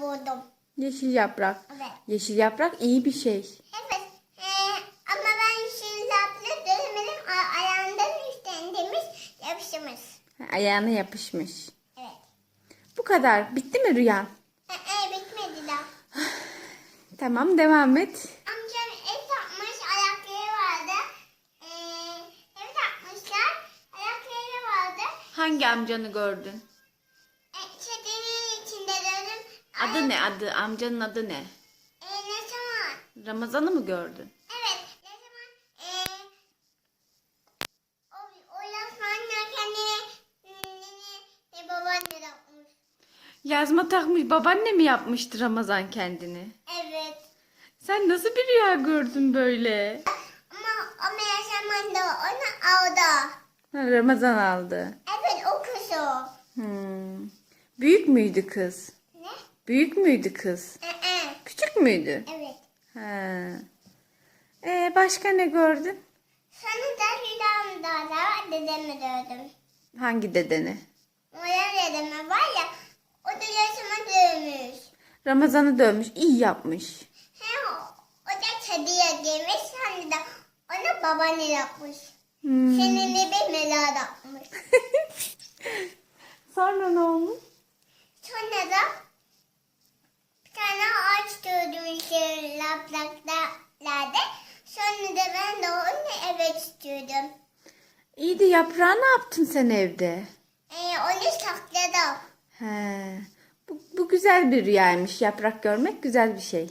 buldum. Yeşil yaprak. Evet. Yeşil yaprak iyi bir şey. Evet. Ee, ama ben şirzaplı dövmedim. A- ayağından üstten demiş yapışmış. Ha, Ayağına yapışmış. Evet. Bu kadar. Bitti mi rüyan? Ee, e, bitmedi daha. Tamam devam et. Amcam ev yapmış, ayakları vardı. Ee, ev yapmışlar, ayakları vardı. Hangi amcanı gördün? Adı ne adı? Amcanın adı ne? Ee, ne zaman? Ramazan'ı mı gördün? Evet, ne zaman? Ee, o, o yazmanlar kendine nene ve babaanne yapmış. Yazma takmış. Babaanne mi yapmıştı Ramazan kendini? Evet. Sen nasıl bir rüya gördün böyle? Ama ama yaşaman da onu aldı. Ha, Ramazan aldı. Evet, o kız o. Hmm. Büyük müydü kız? Büyük müydü kız? Küçük müydü? evet. Ha. Ee, başka ne gördün? Sonra da Hüdam'da da dedemi dövdüm. Hangi dedeni? Moral dedemi var ya, o da yaşıma dövmüş. Ramazan'ı dövmüş. iyi yapmış. He, o, o da çadıya girmiş, sonra da ona babaanne yapmış. Hmm. Senin de bir mela yapmış. Sonra ne olmuş? Sonra da bir tane ağaç gördüm işte yapraklarda. Sonra da ben de onu eve istiyordum. İyi de yaprağı ne yaptın sen evde? Ee, onu sakladım. He. Bu, bu güzel bir rüyaymış. Yaprak görmek güzel bir şey.